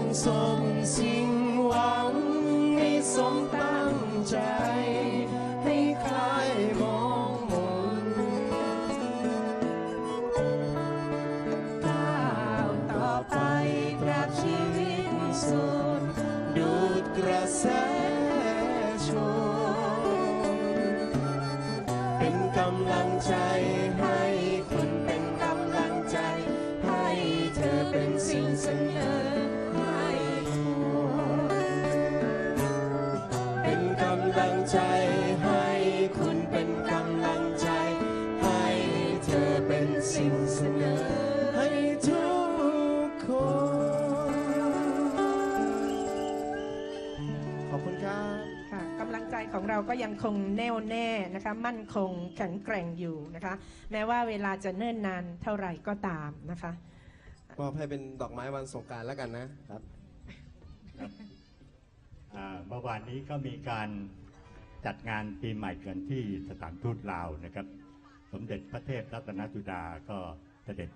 งสมสิ่งหวังให้สมตั้งใจ ให้คลายมองมนก้าวต่อไปกราบชีวิตสุดดูดกระแสชนเป็นกำลังใจ ใจให้คุณเป็นกำลังใจ ให้เธอเป็นสิ่งเสนอให้ทุกคน ขอบคุณครับ ค่ะกำลังใจของเราก็ยังคงแน่วแน่นะคะ มั่นคงแข็งแกร่งอยู่นะคะ แม้ว่าเวลาจะเนิ่นนานเท่าไหร่ก็ตามนะคะ มอบให้เป็นดอกไม้วันสงกรารแล้วกันนะครับ อ่าเมื่อวานนี้ก็มีการ จัดงานปีใหม่กันที่สถานทูตลาวนะครับ สมเด็จพระเทพรัตนสุดาก็เสด็จ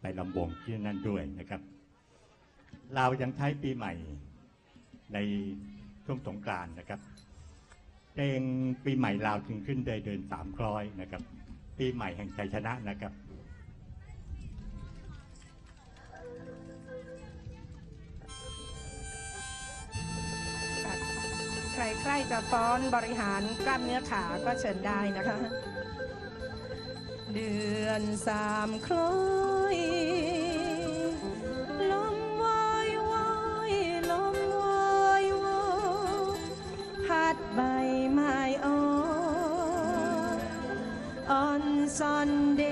ไปลำวงที่นั่นด้วยนะครับลาวยังใช้ปีใหม่ในช่วงสงกรานนะครับเพลงปีใหม่ลาวจึงขึ้นได้เดินสามคล้อยนะครับ ปีใหม่แห่งชัยชนะนะครับ ใครใครจะฟ้อนบริหารกล้ามเนื้อขาก็เชิญได้นะคะ เดือนสามคล้อยลมวายวายลมวายวายพัดใบไม้อ่อนออนซอนเด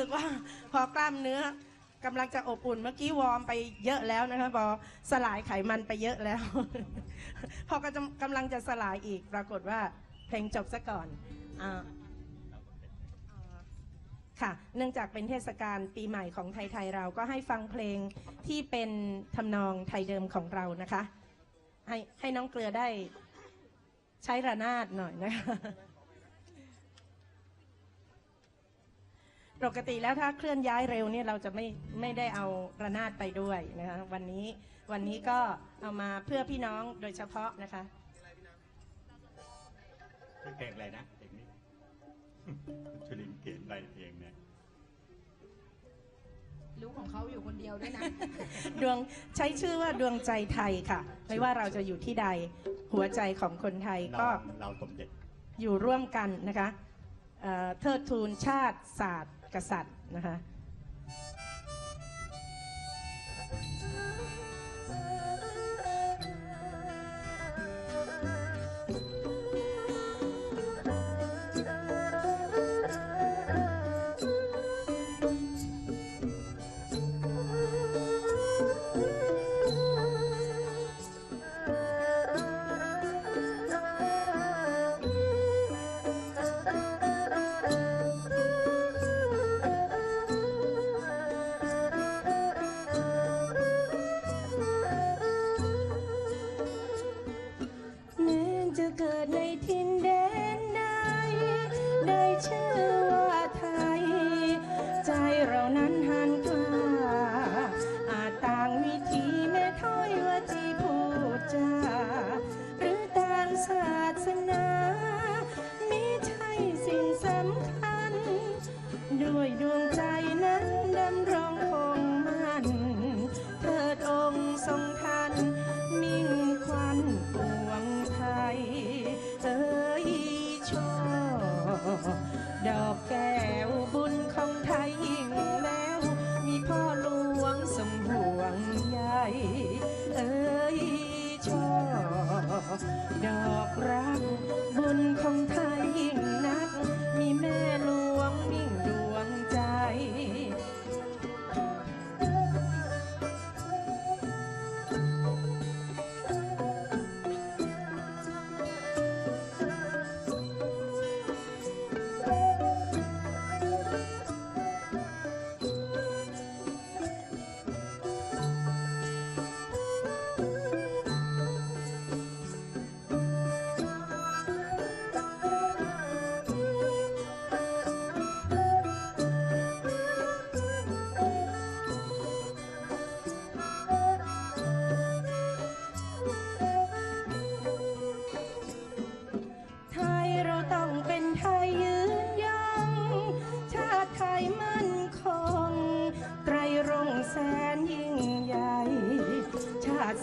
สึกว่าพอกล้ามเนื้อกำลังจะอบอุ่นเมื่อกี้วอร์มไปเยอะแล้วนะคะพอสลายไขมันไปเยอะแล้ว พอกำลังกำลังจะสลายอีกปรากฏว่าเพลงจบซะก่อนอค่ะ เนื่องจากเป็นเทศกาลปีใหม่ของไทยๆเราก็ให้ฟังเพลงที่เป็นทำนองไทยเดิมของเรานะคะ ให้ให้น้องเกลือได้ใช้ระนาดหน่อยนะคะ ปกติแล้วถ้าเคลื่อนย้ายเร็วเนี่ยเราจะไม่ไม่ได้เอาระนาดไปด้วยนะคะวันนี้วันนี้ก็เอามาเพื่อพี่น้องโดยเฉพาะนะคะชื่อเพลงอะไรนะเพลงนี้คุณชุลินเขียนไปเพลงเนี่ยรู้ของเขาอยู่คนเดียวด้วยนะดวงใช้ชื่อว่าดวงใจไทยค่ะ ไม่ว่าเราจะอยู่ที่ใดหัวใจของคนไทยเราก็เราสมเด็จอยู่ร่วมกันนะคะเอ่อเทิดทูนชาติศาสตร์ กษัตริย์นะคะ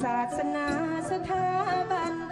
ศาสนาสถาบัน